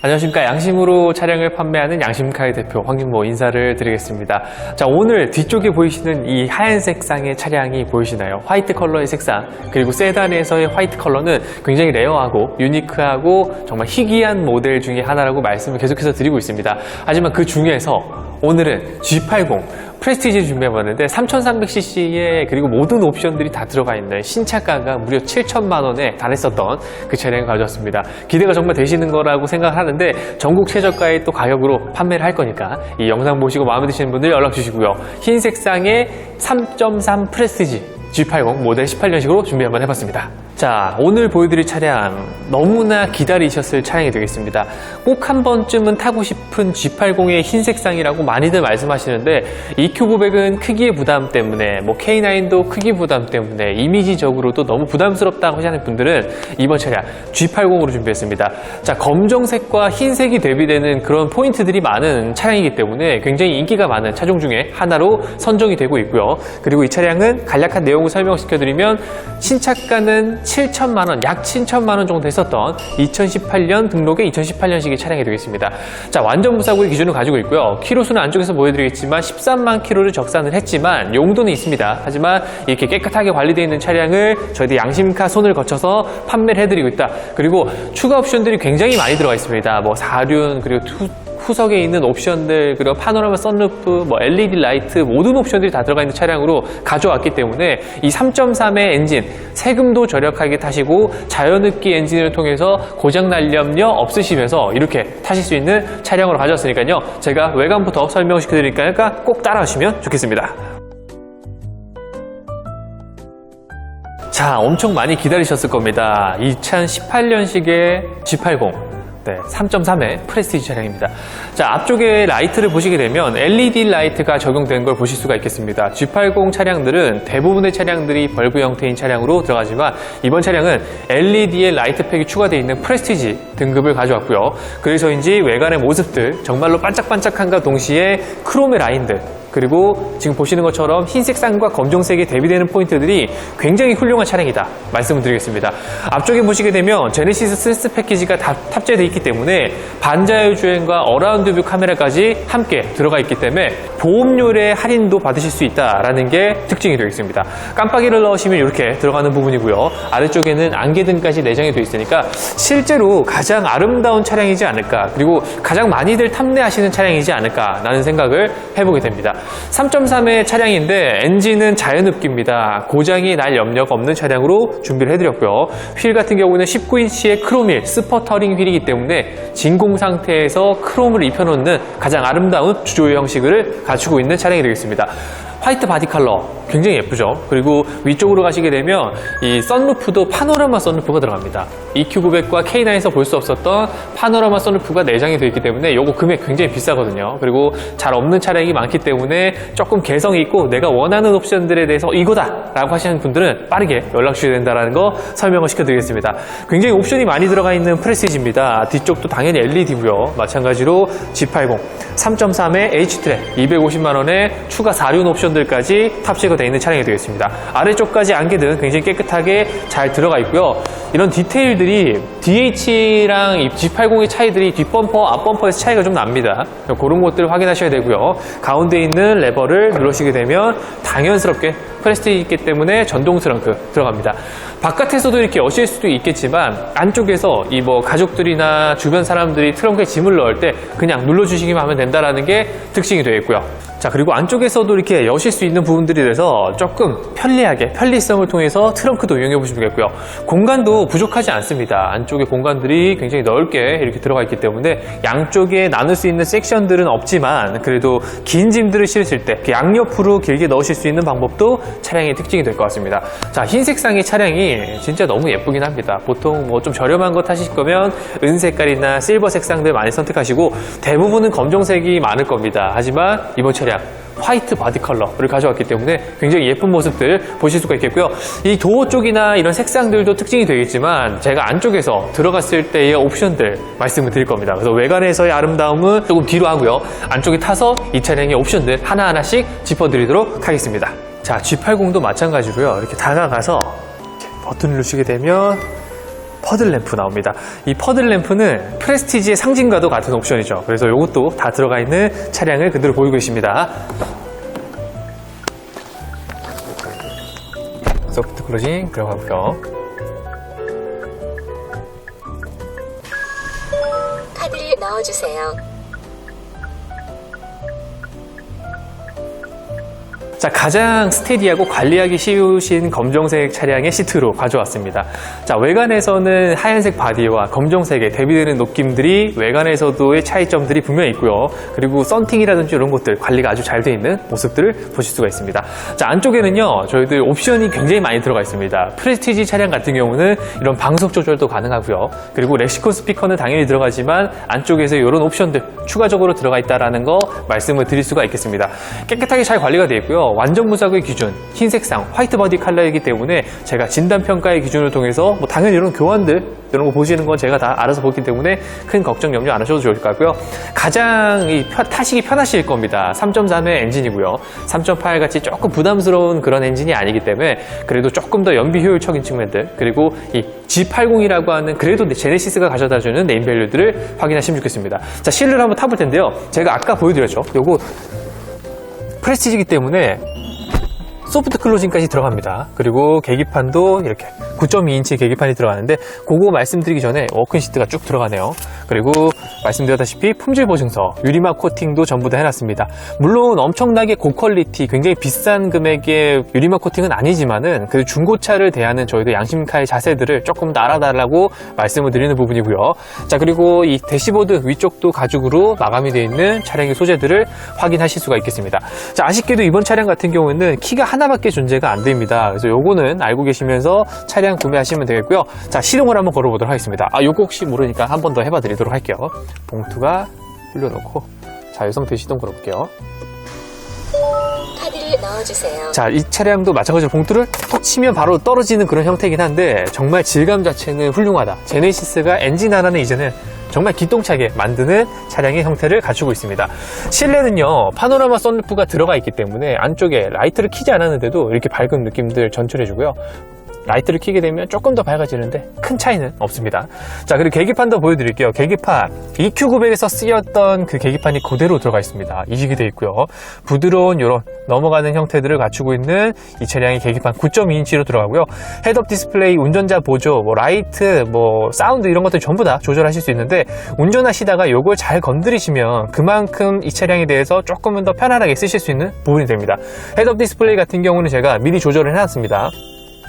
안녕하십니까. 양심으로 차량을 판매하는 양심카의 대표 황윤모 인사를 드리겠습니다. 자, 오늘 뒤쪽에 보이시는 이 하얀색 쌍의 차량이 보이시나요? 화이트 컬러의 색상, 그리고 세단에서의 화이트 컬러는 굉장히 레어하고 유니크하고 정말 희귀한 모델 중에 하나라고 말씀을 계속해서 드리고 있습니다. 하지만 그 중에서 오늘은 G80 프레스티지를 준비해봤는데 3300cc에 그리고 모든 옵션들이 다 들어가 있는 신차가가 무려 7천만 원에 달했었던 그 차량을 가져왔습니다. 기대가 정말 되시는 거라고 생각하는데 전국 최저가의 또 가격으로 판매를 할 거니까 이 영상 보시고 마음에 드시는 분들 연락 주시고요. 흰 색상의 3.3 프레스티지 G80 모델 18년식으로 준비 한번 해봤습니다. 자, 오늘 보여드릴 차량 너무나 기다리셨을 차량이 되겠습니다. 꼭 한 번쯤은 타고 싶은 G80의 흰 색상이라고 많이들 말씀하시는데 EQ900은 크기의 부담 때문에 뭐 K9도 크기 부담 때문에 이미지적으로도 너무 부담스럽다고 하시는 분들은 이번 차량 G80으로 준비했습니다. 자, 검정색과 흰색이 대비되는 그런 포인트들이 많은 차량이기 때문에 굉장히 인기가 많은 차종 중에 하나로 선정이 되고 있고요. 그리고 이 차량은 간략한 내용 을 설명시켜드리면 신차가는 7천만 원, 약 7천만 원 정도 됐었던 2018년 등록의 2018년식의 차량이 되겠습니다. 자, 완전 무사고의 기준을 가지고 있고요. 키로수는 안쪽에서 보여드리겠지만 13만 키로를 적산을 했지만 용도는 있습니다. 하지만 이렇게 깨끗하게 관리되어 있는 차량을 저희들 양심카 손을 거쳐서 판매를 해드리고 있다. 그리고 추가 옵션들이 굉장히 많이 들어가 있습니다. 뭐 사륜 그리고 투, 후석에 있는 옵션들 그리고 파노라마 썬루프, 뭐 LED 라이트 모든 옵션들이 다 들어가 있는 차량으로 가져왔기 때문에 이 3.3의 엔진 세금도 절약하게 타시고 자연흡기 엔진을 통해서 고장 날 염려 없으시면서 이렇게 타실 수 있는 차량으로 가져왔으니까요. 제가 외관부터 설명시켜 드리니까 꼭 따라하시면 좋겠습니다. 자, 엄청 많이 기다리셨을 겁니다. 2018년식의 G80. 네, 3.3의 프레스티지 차량입니다. 자, 앞쪽에 라이트를 보시게 되면 LED 라이트가 적용된 걸 보실 수가 있겠습니다. G80 차량들은 대부분의 차량들이 벌브 형태인 차량으로 들어가지만 이번 차량은 LED의 라이트팩이 추가되어 있는 프레스티지 등급을 가져왔고요. 그래서인지 외관의 모습들 정말로 반짝반짝한과 동시에 크롬의 라인들 그리고 지금 보시는 것처럼 흰색상과 검정색에 대비되는 포인트들이 굉장히 훌륭한 차량이다 말씀을 드리겠습니다. 앞쪽에 보시게 되면 제네시스 스트레스 패키지가 다 탑재되어 있기 때문에 반자율 주행과 어라운드 뷰 카메라까지 함께 들어가 있기 때문에 보험료의 할인도 받으실 수 있다라는 게 특징이 되겠습니다. 깜빡이를 넣으시면 이렇게 들어가는 부분이고요. 아래쪽에는 안개등까지 내장이 되어 있으니까 실제로 가장 아름다운 차량이지 않을까 그리고 가장 많이들 탐내하시는 차량이지 않을까라는 생각을 해보게 됩니다. 3.3의 차량인데 엔진은 자연흡기입니다. 고장이 날 염려가 없는 차량으로 준비를 해드렸고요. 휠 같은 경우는 19인치의 크롬일 스퍼터링 휠이기 때문에 진공 상태에서 크롬을 입혀놓는 가장 아름다운 주조 형식을 갖추고 있는 차량이 되겠습니다. 화이트 바디 컬러 굉장히 예쁘죠. 그리고 위쪽으로 가시게 되면 이 썬루프도 파노라마 썬루프가 들어갑니다. EQ900과 K9에서 볼 수 없었던 파노라마 썬루프가 내장이 되어 있기 때문에 이거 금액 굉장히 비싸거든요. 그리고 잘 없는 차량이 많기 때문에 조금 개성이 있고 내가 원하는 옵션들에 대해서 이거다 라고 하시는 분들은 빠르게 연락 주셔야 된다는 거 설명을 시켜드리겠습니다. 굉장히 옵션이 많이 들어가 있는 프레시지입니다. 뒤쪽도 당연히 LED고요. 마찬가지로 G80 3.3의 H-트랙 250만원의 추가 사륜 옵션들까지 탑재가 되어 있는 차량이 되겠습니다. 아래쪽까지 안개등 굉장히 깨끗하게 잘 들어가 있고요. 이런 디테일들이 DH랑 이 G80의 차이들이 뒷범퍼, 앞범퍼에서 차이가 좀 납니다. 그런 것들을 확인하셔야 되고요. 가운데 있는 레버를 누르시게 되면 당연스럽게 프레스티지 있기 때문에 전동 트렁크 들어갑니다. 바깥에서도 이렇게 여실 수도 있겠지만 안쪽에서 이 뭐 가족들이나 주변 사람들이 트렁크에 짐을 넣을 때 그냥 눌러주시기만 하면 된다라는 게 특징이 되어 있고요. 자 그리고 안쪽에서도 이렇게 여실 수 있는 부분들이 돼서 조금 편리하게 편리성을 통해서 트렁크도 이용해 보시면 되겠고요. 공간도 부족하지 않습니다. 안쪽에 공간들이 굉장히 넓게 이렇게 들어가 있기 때문에 양쪽에 나눌 수 있는 섹션들은 없지만 그래도 긴 짐들을 실으실 때 양옆으로 길게 넣으실 수 있는 방법도 차량의 특징이 될 것 같습니다. 자 흰색상의 차량이 진짜 너무 예쁘긴 합니다. 보통 뭐 좀 저렴한 거 타실 거면 은색깔이나 실버 색상들 많이 선택하시고 대부분은 검정색이 많을 겁니다. 하지만 이번 차량 화이트 바디 컬러를 가져왔기 때문에 굉장히 예쁜 모습들 보실 수가 있겠고요. 이 도어 쪽이나 이런 색상들도 특징이 되겠지만 제가 안쪽에서 들어갔을 때의 옵션들 말씀을 드릴 겁니다. 그래서 외관에서의 아름다움은 조금 뒤로 하고요. 안쪽에 타서 이 차량의 옵션들 하나하나씩 짚어드리도록 하겠습니다. 자, G80도 마찬가지로요. 이렇게 다가가서 버튼을 누르시게 되면 퍼들 램프 나옵니다. 이 퍼들 램프는 프레스티지의 상징과도 같은 옵션이죠. 그래서 이것도 다 들어가 있는 차량을 그대로 보이고 있습니다. 소프트 클로징 들어가고요. 카드를 넣어주세요. 자, 가장 스테디하고 관리하기 쉬우신 검정색 차량의 시트로 가져왔습니다. 자, 외관에서는 하얀색 바디와 검정색의 대비되는 느낌들이 외관에서도의 차이점들이 분명히 있고요. 그리고 썬팅이라든지 이런 것들 관리가 아주 잘 되어 있는 모습들을 보실 수가 있습니다. 자, 안쪽에는요, 저희들 옵션이 굉장히 많이 들어가 있습니다. 프레스티지 차량 같은 경우는 이런 방석 조절도 가능하고요. 그리고 렉시콘 스피커는 당연히 들어가지만 안쪽에서 이런 옵션들 추가적으로 들어가 있다라는 거 말씀을 드릴 수가 있겠습니다. 깨끗하게 잘 관리가 되어 있고요. 완전 무사고의 기준, 흰색상, 화이트 버디 컬러이기 때문에 제가 진단 평가의 기준을 통해서 뭐 당연히 이런 교환들 이런 거 보시는 건 제가 다 알아서 보기 때문에 큰 걱정 염려 안 하셔도 좋을 것 같고요. 가장 이 편- 타시기 편하실 겁니다. 3.3의 엔진이고요. 3.8 같이 조금 부담스러운 그런 엔진이 아니기 때문에 그래도 조금 더 연비 효율적인 측면들 그리고 이 G80이라고 하는 그래도 제네시스가 가져다주는 네임 밸류들을 확인하시면 좋겠습니다. 자 실내를 한번 타볼 텐데요. 제가 아까 보여드렸죠. 요거 프레스티지이기 때문에 소프트 클로징까지 들어갑니다. 그리고 계기판도 이렇게 9.2인치 계기판이 들어가는데 그거 말씀드리기 전에 워크인 시트가 쭉 들어가네요. 그리고 말씀드렸다시피 품질 보증서, 유리막 코팅도 전부 다 해놨습니다. 물론 엄청나게 고퀄리티, 굉장히 비싼 금액의 유리막 코팅은 아니지만은 그 중고차를 대하는 저희도 양심카의 자세들을 조금 더 알아달라고 말씀을 드리는 부분이고요. 자 그리고 이 대시보드 위쪽도 가죽으로 마감이 되어 있는 차량의 소재들을 확인하실 수가 있겠습니다. 자 아쉽게도 이번 차량 같은 경우에는 키가 하나밖에 존재가 안 됩니다. 그래서 요거는 알고 계시면서 차량 구매하시면 되겠고요. 자 시동을 한번 걸어보도록 하겠습니다. 아 요거 혹시 모르니까 한 번 더 해봐 드리도록 할게요. 봉투가 흘려놓고 자유성태 시동 걸어볼게요. 카드를 넣어주세요. 자, 이 차량도 마찬가지로 봉투를 톡 치면 바로 떨어지는 그런 형태이긴 한데 정말 질감 자체는 훌륭하다. 제네시스가 엔진 하나는 이제는 정말 기똥차게 만드는 차량의 형태를 갖추고 있습니다. 실내는요, 파노라마 썬루프가 들어가 있기 때문에 안쪽에 라이트를 키지 않았는데도 이렇게 밝은 느낌들 전출해주고요. 라이트를 켜게 되면 조금 더 밝아지는데 큰 차이는 없습니다. 자, 그리고 계기판도 보여드릴게요. 계기판 EQ900에서 쓰였던 그 계기판이 그대로 들어가 있습니다. 이식이 되어 있고요. 부드러운 이런 넘어가는 형태들을 갖추고 있는 이 차량의 계기판 9.2인치로 들어가고요. 헤드업 디스플레이, 운전자 보조, 뭐 라이트, 뭐 사운드 이런 것들 전부 다 조절하실 수 있는데 운전하시다가 이걸 잘 건드리시면 그만큼 이 차량에 대해서 조금은 더 편안하게 쓰실 수 있는 부분이 됩니다. 헤드업 디스플레이 같은 경우는 제가 미리 조절을 해놨습니다.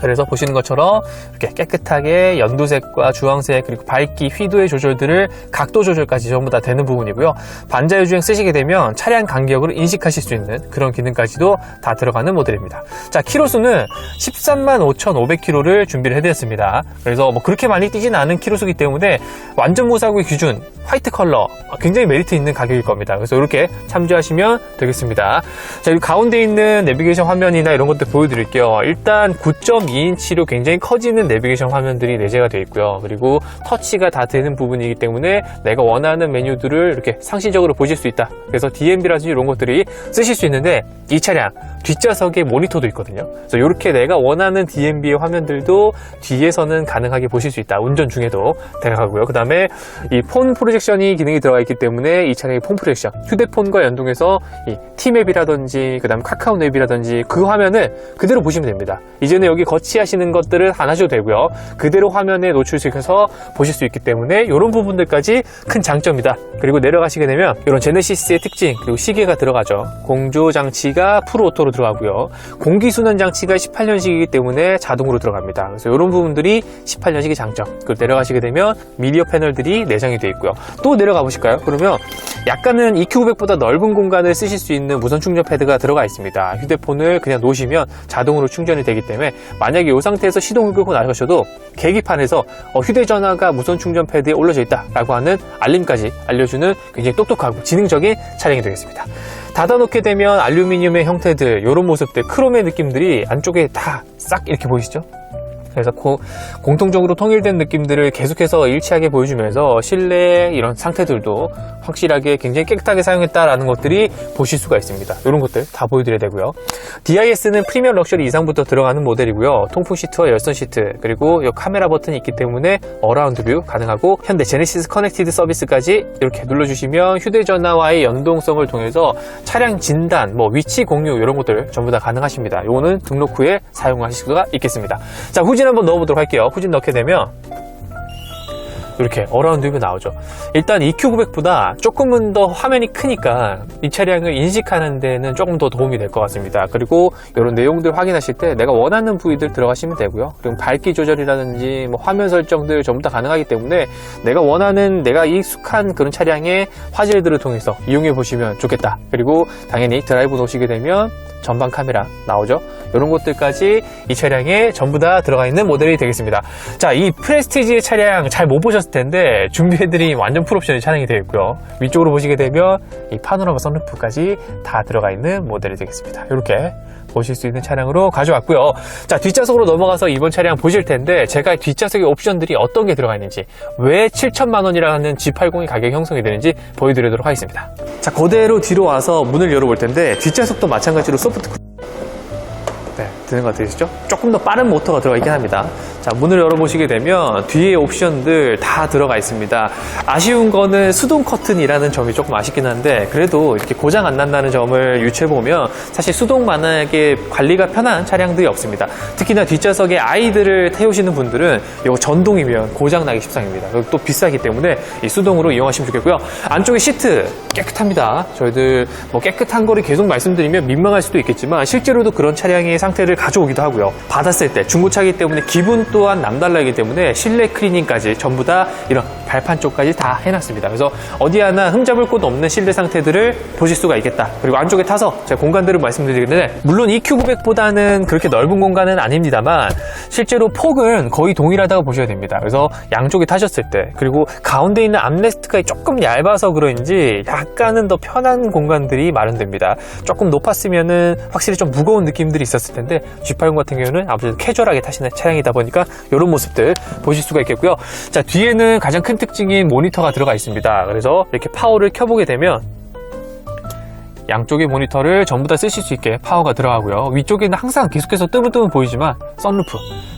그래서 보시는 것처럼 이렇게 깨끗하게 연두색과 주황색 그리고 밝기, 휘도의 조절들을 각도 조절까지 전부 다 되는 부분이고요. 반자율 주행 쓰시게 되면 차량 간격을 인식하실 수 있는 그런 기능까지도 다 들어가는 모델입니다. 자, 키로수는 13만 5,500km를 준비를 해드렸습니다. 그래서 뭐 그렇게 많이 뛰지는 않은 키로수기 때문에 완전 무사고의 기준 화이트 컬러 굉장히 메리트 있는 가격일 겁니다. 그래서 이렇게 참조하시면 되겠습니다. 자, 여기 가운데 있는 내비게이션 화면이나 이런 것들 보여드릴게요. 일단 9.2인치로 굉장히 커지는 내비게이션 화면들이 내재가 되어 있고요. 그리고 터치가 다 되는 부분이기 때문에 내가 원하는 메뉴들을 이렇게 상시적으로 보실 수 있다. 그래서 DMB라든지 이런 것들이 쓰실 수 있는데 이 차량 뒷좌석에 모니터도 있거든요. 그래서 이렇게 내가 원하는 DMB의 화면들도 뒤에서는 가능하게 보실 수 있다. 운전 중에도 다가가고요. 그 다음에 이 폰 프로젝 션이 기능이 들어가 있기 때문에 이 차량의 폰 프로젝션 휴대폰과 연동해서 이 티맵이라든지 그 다음 카카오 앱이라든지 그 화면을 그대로 보시면 됩니다. 이제는 여기 거치하시는 것들은 안 하셔도 되고요. 그대로 화면에 노출시켜서 보실 수 있기 때문에 이런 부분들까지 큰 장점이다. 그리고 내려가시게 되면 이런 제네시스의 특징 그리고 시계가 들어가죠. 공조 장치가 프로 오토로 들어가고요. 공기 순환 장치가 18년식이기 때문에 자동으로 들어갑니다. 그래서 이런 부분들이 18년식의 장점. 그리고 내려가시게 되면 미디어 패널들이 내장이 되어 있고요. 또 내려가 보실까요? 그러면 약간은 EQ900보다 넓은 공간을 쓰실 수 있는 무선 충전 패드가 들어가 있습니다. 휴대폰을 그냥 놓으시면 자동으로 충전이 되기 때문에 만약에 이 상태에서 시동을 끄고 나가셔도 계기판에서 어, 휴대전화가 무선 충전 패드에 올려져 있다라고 하는 알림까지 알려주는 굉장히 똑똑하고 지능적인 차량이 되겠습니다. 닫아놓게 되면 알루미늄의 형태들, 이런 모습들, 크롬의 느낌들이 안쪽에 다 싹 이렇게 보이시죠? 그래서 고- 공통적으로 통일된 느낌들을 계속해서 일치하게 보여주면서 실내 이런 상태들도 확실하게 굉장히 깨끗하게 사용했다라는 것들이 보실 수가 있습니다. 이런 것들 다 보여드려야 되고요. DIS는 프리미엄 럭셔리 이상부터 들어가는 모델이고요. 통풍 시트와 열선 시트 그리고 이 카메라 버튼이 있기 때문에 어라운드 뷰 가능하고 현대 제네시스 커넥티드 서비스까지 이렇게 눌러주시면 휴대전화와의 연동성을 통해서 차량 진단, 뭐 위치 공유 이런 것들 전부 다 가능하십니다. 요거는 등록 후에 사용하실 수가 있겠습니다. 자 후진 한번 넣어보도록 할게요. 후진 넣게 되면 이렇게 어라운드 뷰 나오죠. 일단 EQ900보다 조금은 더 화면이 크니까 이 차량을 인식하는 데는 조금 더 도움이 될 것 같습니다. 그리고 이런 내용들 확인하실 때 내가 원하는 부위들 들어가시면 되고요. 그리고 밝기 조절이라든지 뭐 화면 설정들 전부 다 가능하기 때문에 내가 원하는 내가 익숙한 그런 차량의 화질들을 통해서 이용해 보시면 좋겠다. 그리고 당연히 드라이브 놓으시게 되면 전방 카메라 나오죠. 이런 것들까지 이 차량에 전부 다 들어가 있는 모델이 되겠습니다. 자, 이 프레스티지 차량 잘 못 보셨을 텐데 준비해드린 완전 풀옵션의 차량이 되어 있고요. 위쪽으로 보시게 되면 이 파노라마 선루프까지 다 들어가 있는 모델이 되겠습니다. 이렇게 보실 수 있는 차량으로 가져왔고요. 자, 뒷좌석으로 넘어가서 이번 차량 보실 텐데 제가 뒷좌석의 옵션들이 어떤 게 들어가 있는지 왜 7천만 원이라는 G80이 가격 형성이 되는지 보여드리도록 하겠습니다. 자, 그대로 뒤로 와서 문을 열어볼 텐데 뒷좌석도 마찬가지로 소프트 네, 드는 거 들으시죠? 조금 더 빠른 모터가 들어가 있긴 합니다. 자, 문을 열어보시게 되면 뒤에 옵션들 다 들어가 있습니다. 아쉬운 거는 수동 커튼이라는 점이 조금 아쉽긴 한데 그래도 이렇게 고장 안 난다는 점을 유추해보면 사실 수동 만약에 관리가 편한 차량들이 없습니다. 특히나 뒷좌석에 아이들을 태우시는 분들은 이거 전동이면 고장 나기 십상입니다. 또 비싸기 때문에 이 수동으로 이용하시면 좋겠고요. 안쪽에 시트 깨끗합니다. 저희들 뭐 깨끗한 거를 계속 말씀드리면 민망할 수도 있겠지만 실제로도 그런 차량의 상태를 가져오기도 하고요. 받았을 때 중고차기 때문에 기분 또한 남달라기 때문에 실내 클리닝까지 전부 다 이런 발판 쪽까지 다 해놨습니다. 그래서 어디 하나 흠잡을 곳 없는 실내 상태들을 보실 수가 있겠다. 그리고 안쪽에 타서 제가 공간들을 말씀드리는데 물론 EQ900보다는 그렇게 넓은 공간은 아닙니다만 실제로 폭은 거의 동일하다고 보셔야 됩니다. 그래서 양쪽에 타셨을 때 그리고 가운데 있는 암레스트가 조금 얇아서 그런지 약간은 더 편한 공간들이 마련됩니다. 조금 높았으면은 확실히 좀 무거운 느낌들이 있었을 텐데 G80 같은 경우는 아무래도 캐주얼하게 타시는 차량이다 보니까 이런 모습들 보실 수가 있겠고요. 자 뒤에는 가장 큰 특징인 모니터가 들어가 있습니다. 그래서 이렇게 파워를 켜보게 되면 양쪽의 모니터를 전부 다 쓰실 수 있게 파워가 들어가고요. 위쪽에는 항상 계속해서 뜨문뜨문 보이지만 썬루프,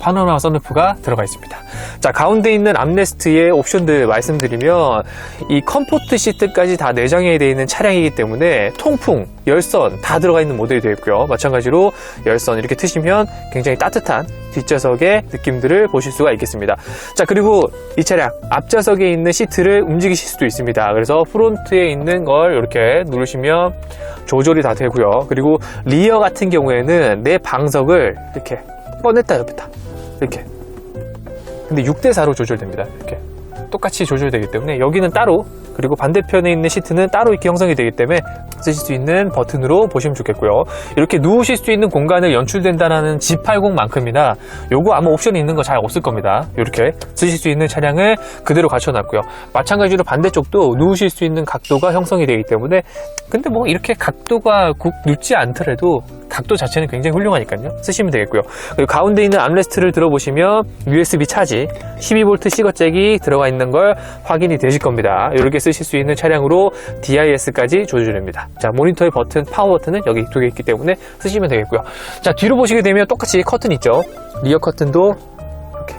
파노라마 썬루프가 들어가 있습니다. 자, 가운데 있는 암레스트의 옵션들 말씀드리면 이 컴포트 시트까지 다 내장이 되어 있는 차량이기 때문에 통풍, 열선 다 들어가 있는 모델이 되어 있고요. 마찬가지로 열선 이렇게 트시면 굉장히 따뜻한 뒷좌석의 느낌들을 보실 수가 있겠습니다. 자, 그리고 이 차량 앞좌석에 있는 시트를 움직이실 수도 있습니다. 그래서 프론트에 있는 걸 이렇게 누르시면 조절이 다 되고요. 그리고 리어 같은 경우에는 내 방석을 이렇게 꺼냈다 옆에다 이렇게 근데 6대4로 조절됩니다. 이렇게 똑같이 조절되기 때문에 여기는 따로 그리고 반대편에 있는 시트는 따로 이렇게 형성이 되기 때문에 쓰실 수 있는 버튼으로 보시면 좋겠고요. 이렇게 누우실 수 있는 공간을 연출된다는 G80만큼이나 요거 아마 옵션이 있는 거 잘 없을 겁니다. 이렇게 쓰실 수 있는 차량을 그대로 갖춰놨고요. 마찬가지로 반대쪽도 누우실 수 있는 각도가 형성이 되기 때문에 근데 뭐 이렇게 각도가 굽 눕지 않더라도 각도 자체는 굉장히 훌륭하니까요. 쓰시면 되겠고요. 가운데 있는 암레스트를 들어보시면 USB 차지 12V 시거잭이 들어가 있는 걸 확인이 되실 겁니다. 이렇게 쓰실 수 있는 차량으로 DIS까지 조절됩니다. 자, 모니터의 버튼, 파워 버튼은 여기 두 개 있기 때문에 쓰시면 되겠고요. 자, 뒤로 보시게 되면 똑같이 커튼 있죠. 리어 커튼도 이렇게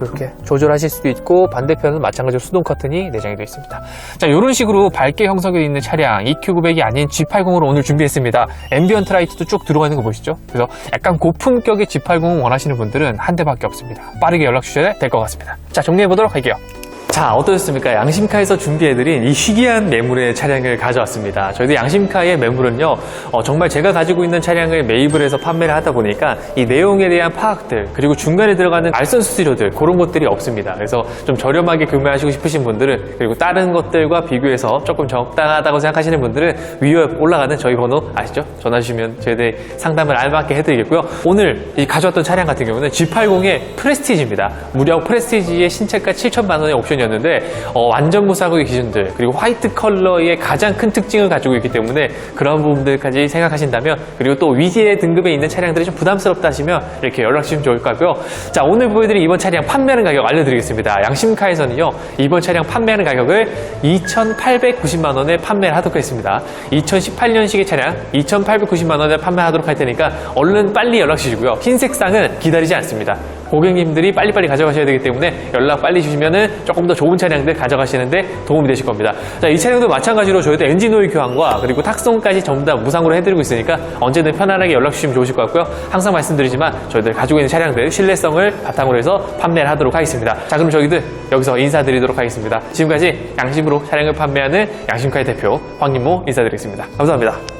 이렇게 조절하실 수도 있고 반대편은 마찬가지로 수동 커튼이 내장이 되어 있습니다. 자, 이런 식으로 밝게 형성되어 있는 차량 EQ900이 아닌 G80으로 오늘 준비했습니다. 앰비언트 라이트도 쭉 들어가 있는 거 보시죠? 그래서 약간 고품격의 G80 원하시는 분들은 한 대밖에 없습니다. 빠르게 연락 주셔야 될 것 같습니다. 자, 정리해 보도록 할게요. 자, 어떠셨습니까? 양심카에서 준비해드린 이 희귀한 매물의 차량을 가져왔습니다. 저희도 양심카의 매물은요, 어, 정말 제가 가지고 있는 차량을 매입을 해서 판매를 하다 보니까 이 내용에 대한 파악들, 그리고 중간에 들어가는 알선 수수료들, 그런 것들이 없습니다. 그래서 좀 저렴하게 구매하시고 싶으신 분들은, 그리고 다른 것들과 비교해서 조금 적당하다고 생각하시는 분들은 위에 올라가는 저희 번호 아시죠? 전화 주시면 저희들이 상담을 알맞게 해드리겠고요. 오늘 이 가져왔던 차량 같은 경우는 G80의 프레스티지입니다. 무려 프레스티지의 신차가 7천만 원의 옵션이 기준이었는데 어, 완전 무사고의 기준들 그리고 화이트 컬러의 가장 큰 특징을 가지고 있기 때문에 그런 부분들까지 생각하신다면 그리고 또 위지의 등급에 있는 차량들이 좀 부담스럽다 하시면 이렇게 연락 주시면 좋을 것 같고요. 자 오늘 보여드린 이번 차량 판매하는 가격 알려드리겠습니다. 양심카에서는요 이번 차량 판매하는 가격을 2,890만 원에 판매를 하도록 했습니다. 2018년식의 차량 2,890만 원에 판매하도록 할 테니까 얼른 빨리 연락 주시고요. 흰색 쌍은 기다리지 않습니다. 고객님들이 빨리빨리 가져가셔야 되기 때문에 연락 빨리 주시면은 조금 더 좋은 차량들 가져가시는데 도움이 되실 겁니다. 자, 이 차량도 마찬가지로 저희도 엔진 오일 교환과 그리고 탁송까지 전부 다 무상으로 해드리고 있으니까 언제든 편안하게 연락 주시면 좋으실 것 같고요. 항상 말씀드리지만 저희들 가지고 있는 차량들 신뢰성을 바탕으로 해서 판매를 하도록 하겠습니다. 자, 그럼 저희들 여기서 인사드리도록 하겠습니다. 지금까지 양심으로 차량을 판매하는 양심카의 대표 황님모 인사드리겠습니다. 감사합니다.